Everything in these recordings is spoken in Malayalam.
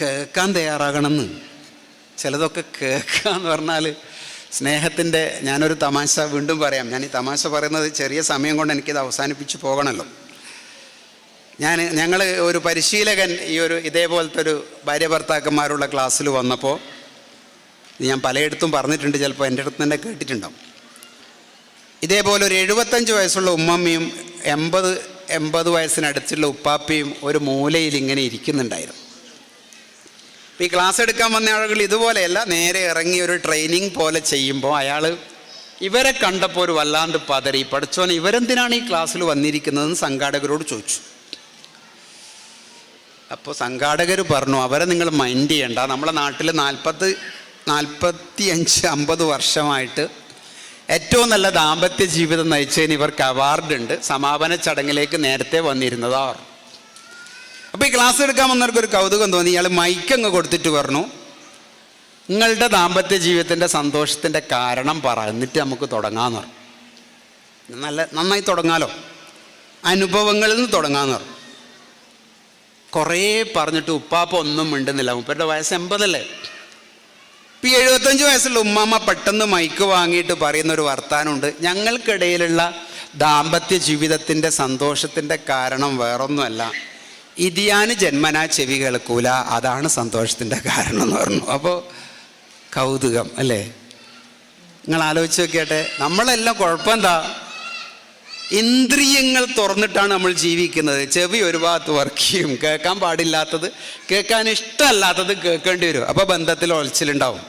കേൾക്കാൻ തയ്യാറാകണമെന്ന്. ചിലതൊക്കെ കേൾക്കാന്ന് പറഞ്ഞാൽ സ്നേഹത്തിന്റെ ഞാനൊരു തമാശ വീണ്ടും പറയാം. ഞാൻ ഈ തമാശ പറയുന്നത് ചെറിയ സമയം കൊണ്ട് എനിക്കിത് അവസാനിപ്പിച്ച് പോകണമല്ലോ ഞാൻ ഞങ്ങൾ ഒരു പരിശീലകൻ ഈ ഒരു ഇതേപോലത്തെ ഒരു ഭാര്യ ഭർത്താക്കന്മാരുള്ള ക്ലാസ്സിൽ വന്നപ്പോൾ ഞാൻ പലയിടത്തും പറഞ്ഞിട്ടുണ്ട് ചിലപ്പോൾ എന്റെ അടുത്ത് തന്നെ കേട്ടിട്ടുണ്ടാവും. ഇതേപോലെ ഒരു എഴുപത്തഞ്ച് വയസ്സുള്ള ഉമ്മമ്മയും എൺപത് എൺപത് വയസ്സിനടുത്തുള്ള ഉപ്പാപ്പയും ഒരു മൂലയിൽ ഇങ്ങനെ ഇരിക്കുന്നുണ്ടായിരുന്നു. ഈ ക്ലാസ് എടുക്കാൻ വന്ന ആളുകൾ ഇതുപോലെയല്ല നേരെ ഇറങ്ങി ഒരു ട്രെയിനിങ് പോലെ ചെയ്യുമ്പോൾ അയാൾ ഇവരെ കണ്ടപ്പോൾ ഒരു വല്ലാണ്ട് പതറി. പഠിച്ചോൻ ഇവരെന്തിനാണ് ഈ ക്ലാസ്സിൽ വന്നിരിക്കുന്നതെന്ന് സംഘാടകരോട് ചോദിച്ചു. അപ്പോൾ സംഘാടകർ പറഞ്ഞു അവരെ നിങ്ങൾ മൈൻഡ് ചെയ്യണ്ട. നമ്മളെ നാട്ടിൽ നാൽപ്പത് നാൽപ്പത്തി അഞ്ച് അമ്പത് വർഷമായിട്ട് ഏറ്റവും നല്ല ദാമ്പത്യ ജീവിതം നയിച്ചതിന് ഇവർക്ക് അവാർഡുണ്ട് സമാപന ചടങ്ങിലേക്ക് നേരത്തെ വന്നിരുന്നതാ. അപ്പോൾ ഈ ക്ലാസ് എടുക്കാൻ വന്നവർക്ക് ഒരു കൗതുകം തോന്നി. ഇയാൾ മൈക്കങ്ങ് കൊടുത്തിട്ട് പറഞ്ഞു. നിങ്ങളുടെ ദാമ്പത്യ ജീവിതത്തിന്റെ സന്തോഷത്തിന്റെ കാരണം പറ. എന്നിട്ട് നമുക്ക് തുടങ്ങാമെന്ന് പറഞ്ഞു. നല്ല നന്നായി തുടങ്ങാലോ? അനുഭവങ്ങളിൽ നിന്ന് തുടങ്ങാമെന്ന് പറഞ്ഞു. കുറേ പറഞ്ഞിട്ട് ഉപ്പാപ്പ ഒന്നും മിണ്ടുന്നില്ല. മുപ്പരുടെ വയസ്സ് എൺപതല്ലേ? ഇപ്പം എഴുപത്തഞ്ച് വയസ്സുള്ള ഉമ്മാമ്മ പെട്ടെന്ന് മൈക്ക് വാങ്ങിയിട്ട് പറയുന്ന ഒരു വർത്താനമുണ്ട് ഞങ്ങൾക്കിടയിലുള്ള ദാമ്പത്യ ജീവിതത്തിന്റെ സന്തോഷത്തിന്റെ കാരണം വേറൊന്നുമല്ല. ഇതിയാന് ജന്മനാ ചെവി കേൾക്കൂല. അതാണ് സന്തോഷത്തിന്റെ കാരണം എന്ന് പറഞ്ഞു. അപ്പോൾ കൗതുകം അല്ലേ? നിങ്ങൾ ആലോചിച്ച് നോക്കിയാട്ടെ. നമ്മളെല്ലാം കുഴപ്പം എന്താ ഇന്ദ്രിയങ്ങൾ തുറന്നിട്ടാണ് നമ്മൾ ജീവിക്കുന്നത്. ചെവി ഒരു ഭാഗത്ത് വർക്ക് ചെയ്യും. കേൾക്കാൻ പാടില്ലാത്തത് കേൾക്കാൻ ഇഷ്ടമല്ലാത്തത് കേൾക്കേണ്ടി വരും. അപ്പോൾ ബന്ധത്തിൽ ഒളിച്ചിലുണ്ടാവും.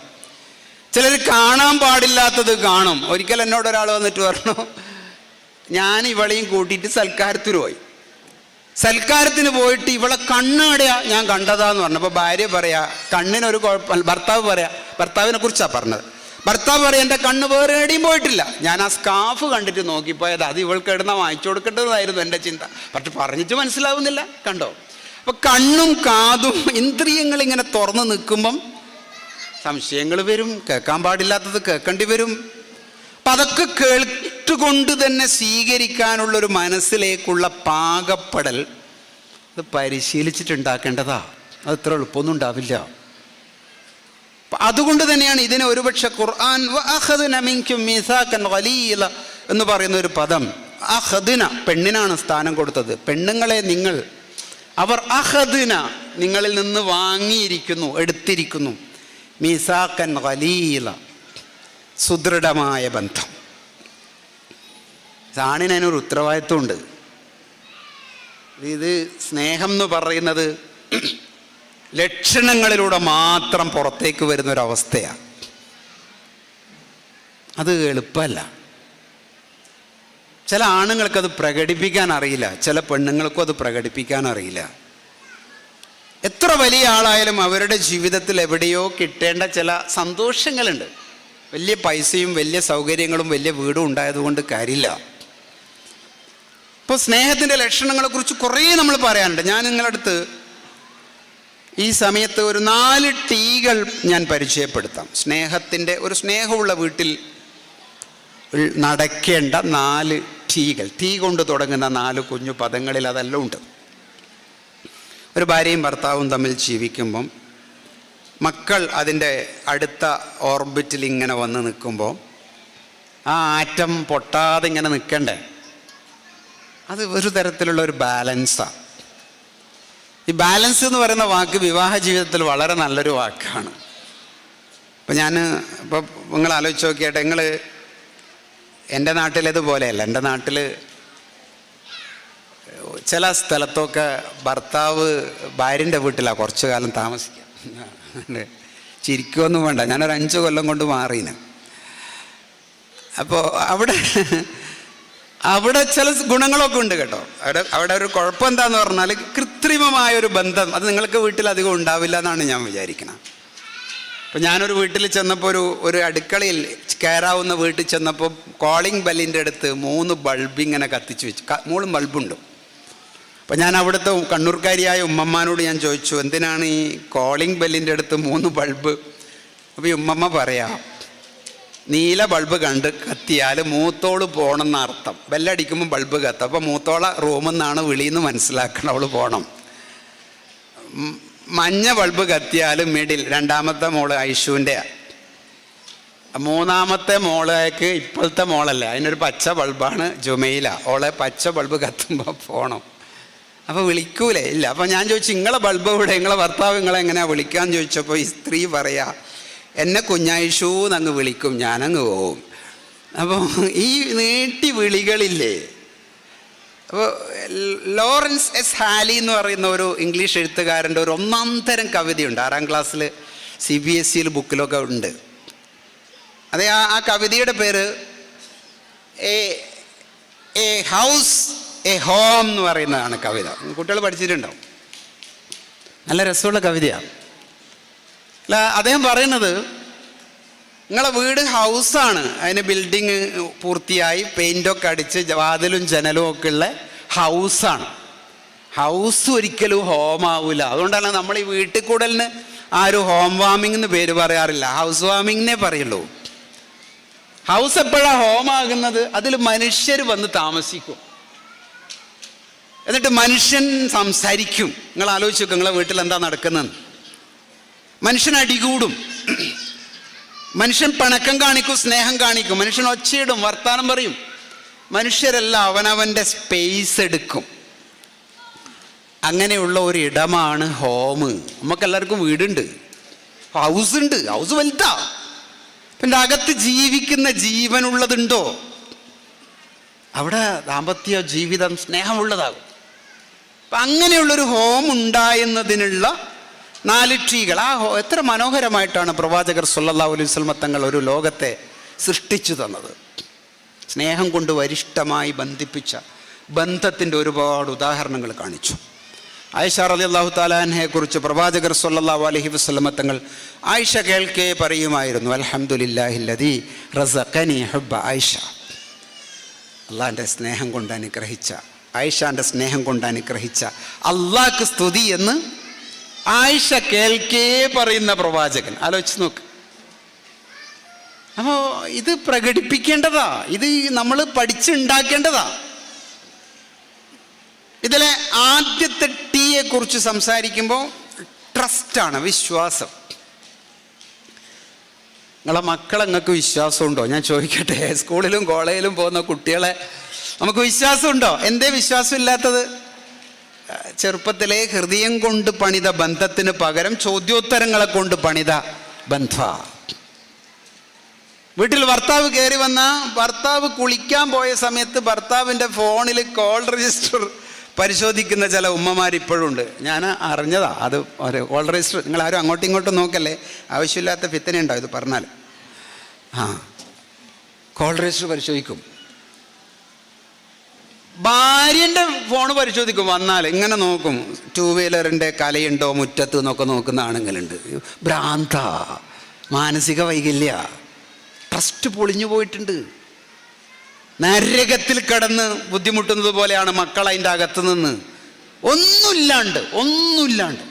ചിലർ കാണാൻ പാടില്ലാത്തത് കാണും. ഒരിക്കൽ എന്നോട് ഒരാൾ വന്നിട്ട് പറഞ്ഞു ഞാൻ ഇവളെയും കൂട്ടിയിട്ട് സൽക്കാരത്തിന് പോയി. സൽക്കാരത്തിന് പോയിട്ട് ഇവളെ കണ്ണാടിയാ ഞാൻ കണ്ടതാന്ന് പറഞ്ഞു. അപ്പോൾ ഭാര്യ പറയാ കണ്ണിനൊരു കുഴപ്പമില്ല ഭർത്താവ് പറയാ ഭർത്താവിനെ കുറിച്ചാണ് പറഞ്ഞത്. ഭർത്താവ് പറയും എന്റെ കണ്ണ് വേറെ എവിടെയും പോയിട്ടില്ല. ഞാൻ ആ സ്കാഫ് കണ്ടിട്ട് നോക്കിപ്പോയത് അത് ഇവൾക്ക് ഇടുന്ന വാങ്ങിച്ചു കൊടുക്കേണ്ടതായിരുന്നു എന്റെ ചിന്ത. പക്ഷെ പറഞ്ഞിട്ട് മനസ്സിലാവുന്നില്ല കണ്ടോ? അപ്പൊ കണ്ണും കാതും ഇന്ദ്രിയങ്ങൾ ഇങ്ങനെ തുറന്നു നിൽക്കുമ്പം സംശയങ്ങൾ വരും കേൾക്കാൻ പാടില്ലാത്തത് കേൾക്കേണ്ടി വരും. അപ്പം അതൊക്കെ കേട്ടുകൊണ്ട് തന്നെ സ്വീകരിക്കാനുള്ളൊരു മനസ്സിലേക്കുള്ള പാകപ്പെടൽ അത് പരിശീലിച്ചിട്ടുണ്ടാക്കേണ്ടതാ. അത് ഇത്ര എളുപ്പമൊന്നും ഉണ്ടാവില്ല. അതുകൊണ്ട് തന്നെയാണ് ഇതിനെ ഒരുപക്ഷെ ഖുർആൻ എന്ന് പറയുന്ന ഒരു പദം. അഹദിന പെണ്ണിനാണ് സ്ഥാനം കൊടുത്തത്. പെണ്ണുങ്ങളെ നിങ്ങൾ അവർ അഹദിന നിങ്ങളിൽ നിന്ന് വാങ്ങിയിരിക്കുന്നു എടുത്തിരിക്കുന്നു. മീസാക്കൻ വലീല സുദൃഢമായ ബന്ധം. ആണിന് അതിനൊരു ഉത്തരവാദിത്വമുണ്ട്. ഇത് സ്നേഹം എന്ന് പറയുന്നത് ലക്ഷണങ്ങളിലൂടെ മാത്രം പുറത്തേക്ക് വരുന്ന ഒരവസ്ഥയാണ് അത് എളുപ്പമല്ല. ചില ആണുങ്ങൾക്കത് പ്രകടിപ്പിക്കാൻ അറിയില്ല. ചില പെണ്ണുങ്ങൾക്കും അത് പ്രകടിപ്പിക്കാൻ അറിയില്ല. എത്ര വലിയ ആളായാലും അവരുടെ ജീവിതത്തിൽ എവിടെയോ കിട്ടേണ്ട ചില സന്തോഷങ്ങളുണ്ട്. വലിയ പൈസയും വലിയ സൗകര്യങ്ങളും വലിയ വീടും ഉണ്ടായതുകൊണ്ട് കാര്യമില്ല. ഇപ്പോൾ സ്നേഹത്തിന്റെ ലക്ഷണങ്ങളെക്കുറിച്ച് കുറേ നമ്മൾ പറയാനുണ്ട്. ഞാൻ നിങ്ങളടുത്ത് ഈ സമയത്ത് ഒരു നാല് ടീകൾ ഞാൻ പരിചയപ്പെടുത്താം. സ്നേഹത്തിന്റെ ഒരു സ്നേഹമുള്ള വീട്ടിൽ നടക്കേണ്ട നാല് ടീകൾ. ടീ കൊണ്ട് തുടങ്ങുന്ന നാല് കുഞ്ഞു പദങ്ങളിൽ അതെല്ലാം ഉണ്ട്. ഒരു ഭാര്യയും ഭർത്താവും തമ്മിൽ ജീവിക്കുമ്പം മക്കൾ അതിന്റെ അടുത്ത ഓർബിറ്റിൽ ഇങ്ങനെ വന്ന് നിൽക്കുമ്പോൾ ആ ആറ്റം പൊട്ടാതെ ഇങ്ങനെ നിൽക്കണ്ടേ? അത് ഒരു തരത്തിലുള്ള ഒരു ബാലൻസാണ് ഈ ബാലൻസ് എന്ന് പറയുന്ന വാക്ക് വിവാഹ ജീവിതത്തിൽ വളരെ നല്ലൊരു വാക്കാണ്. ഇപ്പം ഞാൻ ഇപ്പോൾ നിങ്ങൾ ആലോചിച്ച് നോക്കിയാട്ടെ നിങ്ങൾ എന്റെ നാട്ടിലേതുപോലെയല്ല എന്റെ നാട്ടിൽ ചില സ്ഥലത്തൊക്കെ ഭർത്താവ് ഭാര്യന്റെ വീട്ടിലാണ് കുറച്ചു കാലം താമസിക്കുക ചിരിക്കുമൊന്നും വേണ്ട ഞാനൊരു അഞ്ച് കൊല്ലം കൊണ്ട് മാറിയിന് അപ്പോൾ അവിടെ അവിടെ ചില ഗുണങ്ങളൊക്കെ ഉണ്ട് കേട്ടോ. അവിടെ അവിടെ ഒരു കുഴപ്പം എന്താന്ന് പറഞ്ഞാൽ കൃത്രിമമായ ഒരു ബന്ധം അത് നിങ്ങൾക്ക് വീട്ടിൽ അധികം ഉണ്ടാവില്ല എന്നാണ് ഞാൻ വിചാരിക്കുന്നത് അപ്പം ഞാനൊരു വീട്ടിൽ ചെന്നപ്പോൾ ഒരു ഒരു അടുക്കളയിൽ കയറാവുന്ന വീട്ടിൽ ചെന്നപ്പോൾ കോളിംഗ് ബെല്ലിന്റെ അടുത്ത് മൂന്ന് ബൾബ് ഇങ്ങനെ കത്തിച്ച് വെച്ചു മൂന്ന് ബൾബുണ്ട് അപ്പം ഞാൻ അവിടുത്തെ കണ്ണൂർക്കാരിയായ ഉമ്മമ്മാനോട് ഞാൻ ചോദിച്ചു എന്തിനാണ് ഈ കോളിംഗ് ബെല്ലിന്റെ അടുത്ത് മൂന്ന് ബൾബ് അപ്പോൾ ഈ ഉമ്മമ്മ പറയാം നീല ബൾബ് കണ്ട് കത്തിയാൽ മൂത്തോൾ പോകണമെന്ന അർത്ഥം. ബെല്ലടിക്കുമ്പോൾ ബൾബ് കത്തും. അപ്പോൾ മൂത്തോള റൂമിൽ നിന്നാണ് വിളിയെന്ന് മനസ്സിലാക്കണം അവൾ പോകണം മഞ്ഞ ബൾബ് കത്തിയാലും മിഡിൽ രണ്ടാമത്തെ മോൾ ഐഷുവിന്റെ. മൂന്നാമത്തെ മോളേക്ക് ഇപ്പോഴത്തെ മോളല്ല അതിനൊരു പച്ച ബൾബാണ് ജുമയില ഓളെ പച്ച ബൾബ് കത്തുമ്പോൾ പോകണം അപ്പോൾ വിളിക്കൂലേ? ഇല്ല അപ്പോൾ ഞാൻ ചോദിച്ചു നിങ്ങളെ ബൾബ് ഇവിടെ നിങ്ങളെ ഭർത്താവ് നിങ്ങളെ വിളിക്കാമെന്ന് ചോദിച്ചപ്പോൾ ഈ സ്ത്രീ പറയാ എന്നെ കുഞ്ഞായിഷൂ എന്നങ്ങ് വിളിക്കും ഞാനങ്ങ് പോവും. അപ്പോൾ ഈ നീട്ടി വിളികളില്ലേ? അപ്പോൾ ലോറൻസ് എസ് ഹാലി എന്ന് പറയുന്ന ഒരു ഇംഗ്ലീഷ് എഴുത്തുകാരന്റെ ഒരു ഒന്നാം തരം കവിതയുണ്ട്. ആറാം ക്ലാസ്സിൽ സി ബി എസ് സിയിൽ ബുക്കിലൊക്കെ ഉണ്ട്. അതെ ആ ആ കവിതയുടെ പേര് a a house a home എന്ന് പറയുന്നതാണ് കവിത. കുട്ടികൾ പഠിച്ചിട്ടുണ്ടാവും. നല്ല രസമുള്ള കവിതയാണ് അല്ല അദ്ദേഹം പറയുന്നത് നിങ്ങളെ വീട് ഹൗസാണ് അതിന് ബിൽഡിങ് പൂർത്തിയായി പെയിന്റൊക്കെ അടിച്ച് വാതിലും ജനലും ഒക്കെ ഉള്ള ഹൗസാണ് ഹൗസ് ഒരിക്കലും ഹോം ആവില്ല അതുകൊണ്ടാണ് നമ്മൾ ഈ വീട്ടിൽ കൂടലിന് ആരും ഹോം വാമിംഗ് എന്ന് പേര് പറയാറില്ല. ഹൗസ് വാമിങ്ങിനെ പറയുള്ളൂ. ഹൗസ് എപ്പോഴാണ് ഹോം ആകുന്നത്? അതിൽ മനുഷ്യർ വന്ന് താമസിക്കും. എന്നിട്ട് മനുഷ്യൻ സംസാരിക്കും. നിങ്ങൾ ആലോചിച്ചു നിങ്ങളെ വീട്ടിൽ എന്താ നടക്കുന്നതെന്ന്. മനുഷ്യൻ അടികൂടും മനുഷ്യൻ പണക്കം കാണിക്കും സ്നേഹം കാണിക്കും. മനുഷ്യൻ ഒച്ചയിടും വർത്താനം പറയും. മനുഷ്യരല്ല അവനവന്റെ സ്പേസ് എടുക്കും. അങ്ങനെയുള്ള ഒരു ഇടമാണ് ഹോം നമുക്കെല്ലാവർക്കും വീടുണ്ട്. ഹൗസ് ഉണ്ട്. ഹൗസ് വലുതാ. പിന്നെ അകത്ത് ജീവിക്കുന്ന ജീവനുള്ളതുണ്ടോ? അവിടെ ദാമ്പത്യ ജീവിതം സ്നേഹമുള്ളതാകും. അപ്പം അങ്ങനെയുള്ളൊരു ഹോം ഉണ്ടായെന്നതിനുള്ള നാല് ട്രീകൾ. ആ എത്ര മനോഹരമായിട്ടാണ് പ്രവാചകർ സല്ലല്ലാഹു അലൈഹി വസല്ലമ തങ്ങൾ ഒരു ലോകത്തെ സൃഷ്ടിച്ചു തന്നത്. സ്നേഹം കൊണ്ട് വരിഷ്ഠമായി ബന്ധിപ്പിച്ച ബന്ധത്തിന്റെ ഒരുപാട് ഉദാഹരണങ്ങൾ കാണിച്ചു. ആയിഷ അലി അള്ളാഹു താലാനെ കുറിച്ച് പ്രവാചകർ സല്ലല്ലാഹു അലഹി വസല്ലമ തങ്ങൾ ആയിഷ കേൾക്കെ പറയുമായിരുന്നു അലഹമുല്ലാഹില്ലതി റസഖനി ഹബ്ബ ആയിഷ. അള്ളാന്റെ സ്നേഹം കൊണ്ട് അനുഗ്രഹിച്ച ആയിഷാന്റെ സ്നേഹം കൊണ്ട് അനുഗ്രഹിച്ച അള്ളാഹ്ക്ക് സ്തുതി എന്ന് ആയിഷ കേൾക്കേ പറയുന്ന പ്രവാചകൻ. ആലോചിച്ച് നോക്ക്. അപ്പോൾ ഇത് പ്രകടിപ്പിക്കേണ്ടതാ. ഇത് നമ്മൾ പഠിച്ചുണ്ടാക്കേണ്ടതാ. ഇതിലെ ആദ്യത്തെ ടീയെ കുറിച്ച് സംസാരിക്കുമ്പോൾ ട്രസ്റ്റാണ് വിശ്വാസം. നിങ്ങളെ മക്കളെ നിങ്ങൾക്ക് വിശ്വാസമുണ്ടോ? ഞാൻ ചോദിക്കട്ടെ. സ്കൂളിലും കോളേജിലും പോകുന്ന കുട്ടികളെ നമുക്ക് വിശ്വാസമുണ്ടോ? എന്തേ വിശ്വാസം ഇല്ലാത്തത് ചെറുപ്പത്തിലെ ഹൃദയം കൊണ്ട് പണിത ബന്ധത്തിന് പകരം ചോദ്യോത്തരങ്ങളെ കൊണ്ട് പണിത ബന്ധ. വീട്ടിൽ ഭർത്താവ് കയറി വന്ന ഭർത്താവ് കുളിക്കാൻ പോയ സമയത്ത് ഭർത്താവിന്റെ ഫോണിൽ കോൾ രജിസ്റ്റർ പരിശോധിക്കുന്ന ചില ഉമ്മമാർ ഇപ്പോഴും ഉണ്ട് ഞാൻ അറിഞ്ഞതാ അത് ഒരു കോൾ രജിസ്റ്റർ. നിങ്ങൾ ആരും അങ്ങോട്ടും ഇങ്ങോട്ടും നോക്കല്ലേ? ആവശ്യമില്ലാത്ത ഫിത്തന ഇത് പറഞ്ഞാൽ ആ. കോൾ രജിസ്റ്റർ പരിശോധിക്കും. ഭാര്യന്റെ ഫോൺ പരിശോധിക്കും വന്നാൽ ഇങ്ങനെ നോക്കും. ടൂ വീലറിന്റെ കലയുണ്ടോ മുറ്റത്ത് എന്നൊക്കെ നോക്കുന്ന ആണുങ്ങളുണ്ട്. ഭ്രാന്ത മാനസിക വൈകല്യ ട്രസ്റ്റ് പൊളിഞ്ഞു പോയിട്ടുണ്ട്. നരകത്തിൽ കടന്ന് ബുദ്ധിമുട്ടുന്നത് പോലെയാണ് മക്കൾ അതിന്റെ അകത്ത് നിന്ന്. ഒന്നുമില്ലാണ്ട് ഒന്നുമില്ലാണ്ട്.